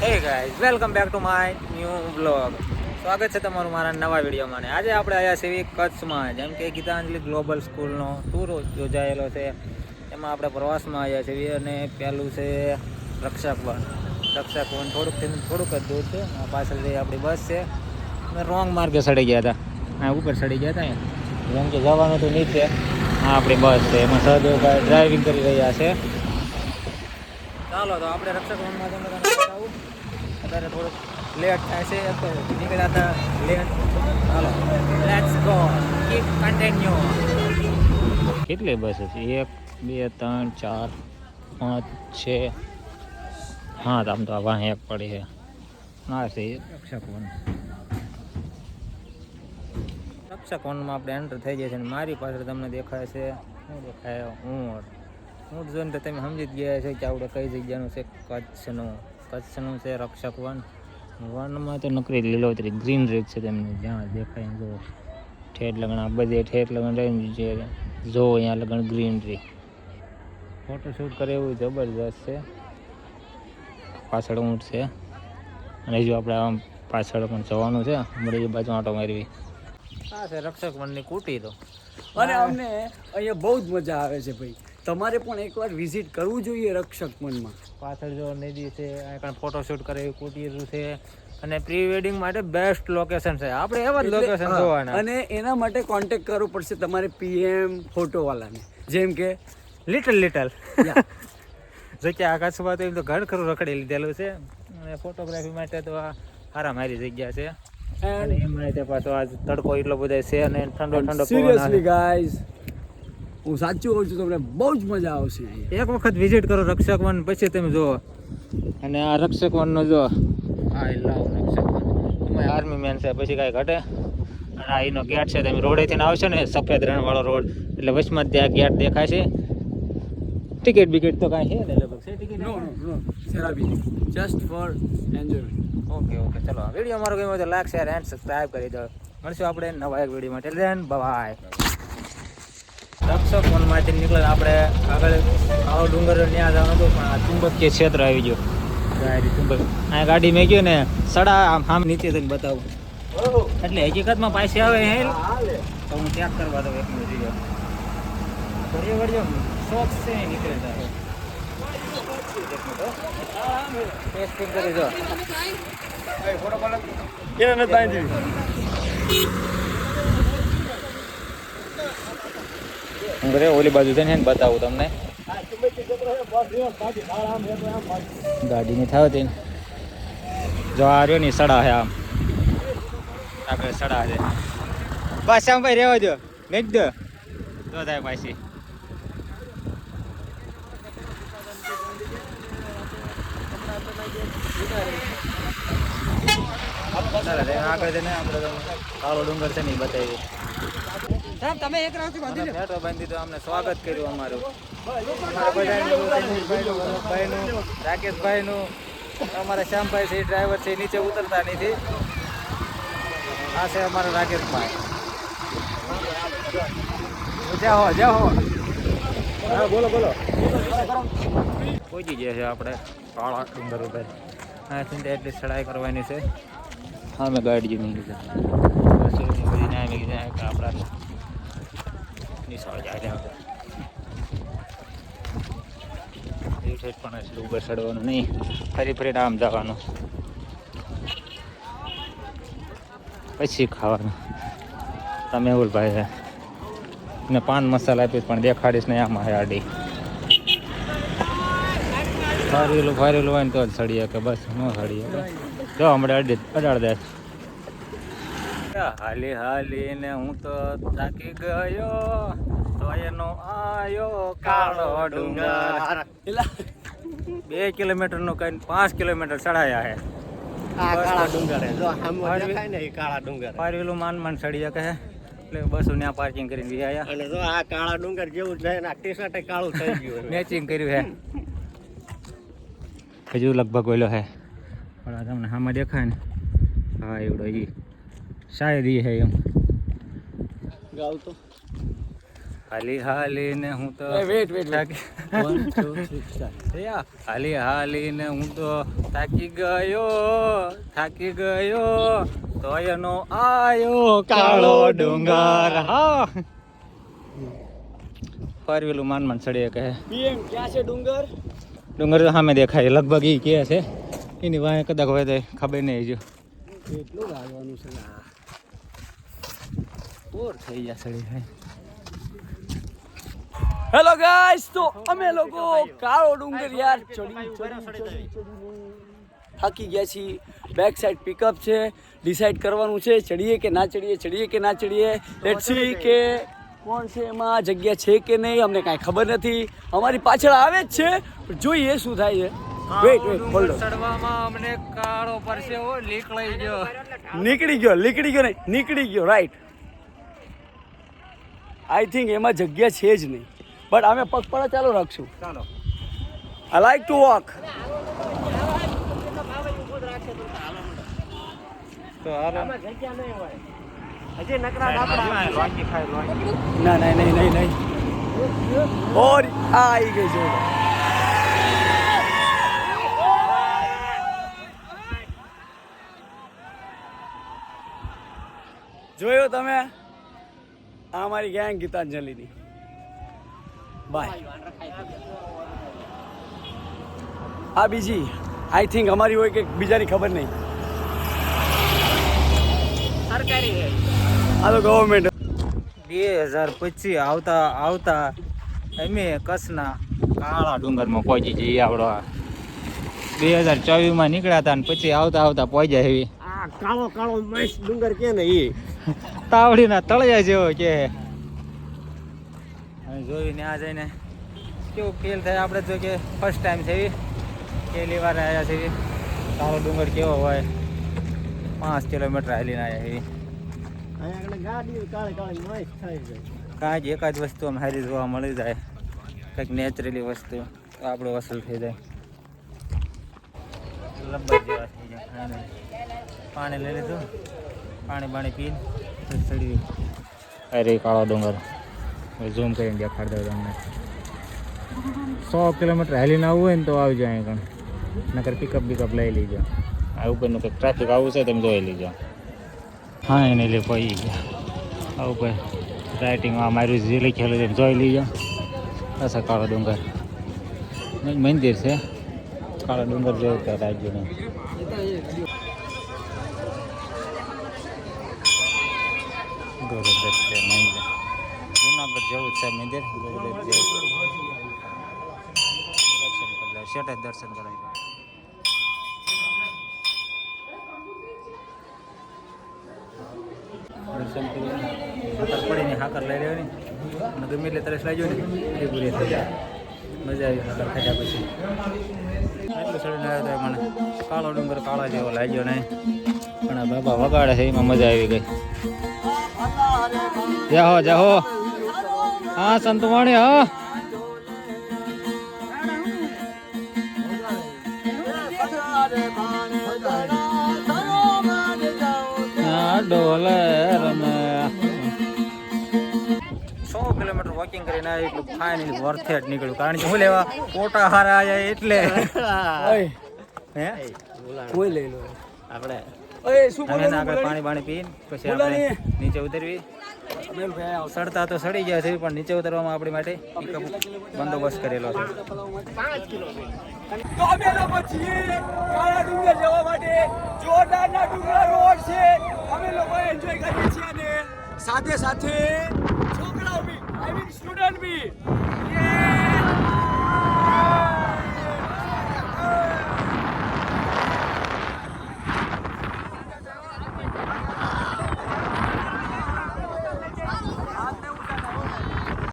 Hey guys welcome back to my new blog સ્વાગત છે તમારું મારા નવા વિડીયોમાં ને આજે આપણે આવ્યા છીએ કચ્છમાં, જેમ કે ગીતાંજલિ ગ્લોબલ સ્કૂલનો ટૂર યોજાયેલો છે. એમાં આપણે પ્રવાસમાં આવ્યા છીએ અને પહેલું છે રક્ષાકવન રક્ષાકવન થોડુંક થોડુંક જ દૂર છે. પાછળ જે આપણી બસ છે, અમે રોંગ માર્ગે સડી ગયા હતા. હા, ઉપર સડી ગયા હતા જેમ કે જવાનું તો નીચે. આ આપણી બસ છે. એમાં સહદેવભાઈ ડ્રાઇવિંગ કરી રહ્યા છે. ચાલો તો આપણે તને બતાવું અત્યારે થોડુંક લેટ થાય છે તો નીકળ્યા હતા લેટ હાલો. લેટ્સ ગો કીપ કન્ટિન્યુ કેટલી બસ છે એક બે ત્રણ ચાર પાંચ છ. હા આમ તો આ વાહ એક પડી છે. ના છે એ રક્ષાકોણ આપણે એન્ટર થઈ જાય છે અને મારી પાછળ તમને દેખાય છે. શું દેખાય ઊંટ ઊંટ જોઈને તમે સમજી જ ગયા છે કે આપણે કઈ જગ્યાનું છે કચ્છનું. કચ્છનું છે, રક્ષક વન. વનમાં તો નકરી લીલોતરી ગ્રીન રેક છે તેમને, જ્યાં દેખાય જો ઠેઠ લગણ, આ બધે ઠેઠ લગણ રહી છે જો અહીંયા લગણ ગ્રીનરી ફોટોશૂટ કરે એવું જબરજસ્ત છે. પાછળ ઊંટ છે. અને જો આપણે આમ પાછળ પણ જવાનું છે, હમણાં એ બાજુ આંટો મારવી. આ છે રક્ષક વનની કુટી તો. અને અમને અહીંયા બહુ જ મજા આવે છે ભાઈ. તમારે પણ એકવાર વિઝિટ કરવું જોઈએ રક્ષક મનમાં. પાછળ જો નદી છે અહીં ફોટોશૂટ કરે કુટીર છે અને પ્રી વેડિંગ માટે બેસ્ટ લોકેશન છે. આપણે એવા જ લોકેશન જોવાના. અને એના માટે કોન્ટેક્ટ કરવો પડશે તમારે પીએમ ફોટોવાલાને જેમ કે લિટલ લિટલ જગ્યા જો કે આકાશમાં તો એમ તો ઘર ખરું રખડી લીધેલું છે. અને ફોટોગ્રાફી માટે તો આ સારા મારી જગ્યા છે. અને એમાં પાછો આજ તડકો એટલો બધો છે અને ઠંડો ઠંડો સિરિયસલી guys હું સાચું કહું છું તમને બહુ જ મજા આવશે. એક વખત વિઝિટ કરો રક્ષક વન પછી તમે જુઓ. અને આ રક્ષક વનનો જો આ લાવ રક્ષક વન. એમાં આર્મી મેન છે પછી કાંઈ ઘટે. અને આ એનો ગેટ છે તમે રોડેથી આવશો ને સફેદ રણવાળો રોડ. એટલે વચમાં ત્યાં ગેટ દેખાય છે. ટિકિટ બિકિટ તો કાંઈ છે ને લગભગ. છે ticket no no no. Just for enjoyment okay okay ચલો. વીડિયો અમારો ગમ્યો તો લાઈક શેર એન્ડ સબસ્ક્રાઇબ કરી દો. મળશું આપણે નવા એક વીડિયો માટે. દેન બાય રક્ષક ફોનમાંથી નીકળે, આપણે આગળ આવો ડુંગર ત્યાં જવાનું હતું, પણ આ ચુંબકીય ક્ષેત્ર આવી ગયો. ચુંબક. આ ગાડી મેં ગયો ને, સડા આમ આમ નીચે થઈને બતાવું. એટલે હકીકતમાં પાછી આવે હે તો હું ત્યાગ કરવા દઉં એક મિનિટ જોયો ઘડીએ ઘડીએ શોખ છે નીકળે તારે ટેસ્ટિંગ કરી દો. હું ઘરે ઓલી બાજુ છે ને બતાવું તમને. ગાડીની થાવ હતી જો આ રહ્યો ની સડા છે આમ. આગળ સડા છે બસ આમ ભાઈ રહેવા દો નહીં દો જો થાય પાછી. આગળ જઈને આપણે કાળો ડુંગર છે ને એ તમે એક રાઉન્ડ મને ફેટો બાંધી તો અમને સ્વાગત કર્યું અમારું. બધાનું, રાકેશભાઈનું અમારા શ્યામભાઈ છે ડ્રાઈવર છે એ નીચે ઉતરતા નથી. આ છે અમારા રાકેશભાઈ. જા હો જા હો. હા બોલો બોલો. પહોંચી ગયા છે આપણે કાળા સુંદર ઉપર. અહીંથી એટલી ચડાઈ કરવાની છે. હા મેં ગાડી નહીં લીધા બધી જાય આપણા નિશાળ જાય પણ એટલું નહીં. ફરી ફરી આમ જવાનું. પછી ખાવાનું. તમે એવું ભાઈ ને પાન મસાલા આપીશ પણ દેખાડીશ નહીં આમાં હાડી ફરેલું ફરેલું હોય ને તો જ સડીએ કે બસ, ન સડીએ. જો, હમણાં અડી અડાડ દે. હાલી હાલી ને હું તો થાકી ગયો. તો એનો આયો કાળો ડુંગર. બે કિલોમીટરનું કઈ પાંચ કિલોમીટર ચડાયા હે. પાર્કિંગ કરીને બી આયા અને જો આ કાળા ડુંગર જેવું છે ને ટી-શર્ટ એ કાળું થઈ ગયું મેચિંગ કર્યું હે. હજુ લગભગ ઓલો હે. પણ તમને સામે દેખાય ને. હા એવડો ઈ. શાયદ ઈ હે એમ. ગાવ તો હાલી ને હું તો વેટ વેટ યા હાલી ને હું તો થાકી ગયો થાકી ગયો. તો એનો આયો કાળો ડુંગર. હા. ફરવેલું માન માન ચડીએ કહે. પીએમ ક્યાં છે ડુંગર? ડુંગર તો સામે દેખાય. લગભગ એ કે છે. એની વાંહે કદાચ હોય તો ખબર નહીં જો કેટલું લાગવાનું છે બોર થઈ જશે હેલો ગાઈસ તો અમે લોકો કાળો ડુંગર યાર ચડી ચડી થાકી ગયા છીએ. બેક સાઈડ પિકઅપ છે. ડિસાઈડ કરવાનું છે, ચડીએ કે ના ચડીએ ચડીએ કે ના ચડીએ. લેટ્સ સી કે કોણ છે એમાં, જગ્યા છે કે નહીં, અમને કાંઈ ખબર નથી. અમારી પાછળ આવે જ છે જોઈએ શું થાય છે. વેઇટ વેઇટ હોલ્ડ ચડવામાં અમને કાળો પરસેવો નીકળી ગયો. નીકળી ગયો નીકળી ગયો નહીં નીકળી ગયો રાઈટ આઈ થિંક એમાં જગ્યા છે જ નહીં. બટ અમે પગપાળા ચાલુ રાખશું. ચાલો. આઈ લાઈક ટુ વોક ના ના નહીં નહીં નહીં. ઓર આ આવી ગઈ છે. જોયો તમે? આ અમારી ગેંગ ગીતાંજલિની. બાય આ બીજી આઈ થિંક અમારી હોય કે બીજાની ખબર નહીં. સરકારી આ તો ગવર્મેન્ટ બે હજાર પચીસ આવતા આવતા અમે કચ્છના કાળા ડુંગરમાં પહોંચી જઈએ આપણો. બે હજાર ચોવીસમાં નીકળ્યા હતા ને પછી આવતા આવતા પહોંચ્યા એવી. કાળો કાળો મસ્ત ડુંગર કે ને ઈ? તાવડીના તળિયા જેવો કે. જોઈને આ જઈને કેવું ફીલ થાય આપણે જો કે ફર્સ્ટ ટાઈમ છે પહેલી વાર આવ્યા છે કાળો ડુંગર કેવો હોય. પાંચ કિલોમીટર હાલીને આવ્યા છે કાંઈ જ એકાદ વસ્તુ આમ સારી જોવા મળી જાય. કંઈક નેચરલી વસ્તુ આપણો વસૂલ થઈ જાય. લબ્બર જેવા થઈ જાય. પાણી લઈ લીધું. પાણી બાણી પીને ચડી અરે કાળો ડુંગર. ઝૂમ કરીને દેખાડ દઉં તમને. સો કિલોમીટર હાલીને આવવું હોય ને તો આવજો અહીં કણ નકર પિકઅપ બિકઅપ લઈ લીજો. આ ઉપરનું કંઈક ટ્રાફિક આવું છે તમે જોઈ લીજો. હા, એને લે પડી ગયા આ ઉપર રાઇટિંગમાં મારું જે લખેલું છે જોઈ લીજો. અસર કાળો ડુંગર. મંદિર છે. કાળો ડુંગર જેવું કે રાજ્યનું. ગુરુદત્ત મંદિર જુનાગઢ જવું છે મંદિર. ગુરુદત્ત દર્શન કરી લો શેઠ દર્શન કરાવી દર્શન કરીને પડીને લઈ લેવાની. અને ગમે એટલે તરસ લાગ્યો ને મજા આવી હાકર પછી. એટલું ચડીને આવ્યો તો કાળો ડુંગર કાળા જેવો લાગ્યો નહીં. પણ બાબા વગાડે છે, એમાં મજા આવી ગઈ. જાહો હો હા. સંતવાણી હા. આ ડોલે રમે. સો કિલોમીટર વોકિંગ કરીને આવ્યા એટલું ફાઇનલી વર્થ જ નીકળ્યું. કારણ કે હું લેવા? ફોટા હારા આવ્યા એટલે. હે? કોઈ લઈ લો. આપણે પાણી પાણી પીને પછી આપણે નીચે ઉતરવી. સડતા તો સડી ગયા છે પણ નીચે ઉતરવામાં આપણી માટે બંદોબસ્ત કરેલો છે. તો અમે લોકો છીએ કાળા ડુંગર જવા માટે. જોરદારના ડુંગર રોડ છે. અમે લોકો એન્જોય કરીએ છીએ અને સાથે સાથે છોકરાઓ બી આઈ મીન સ્ટુડન્ટ બી.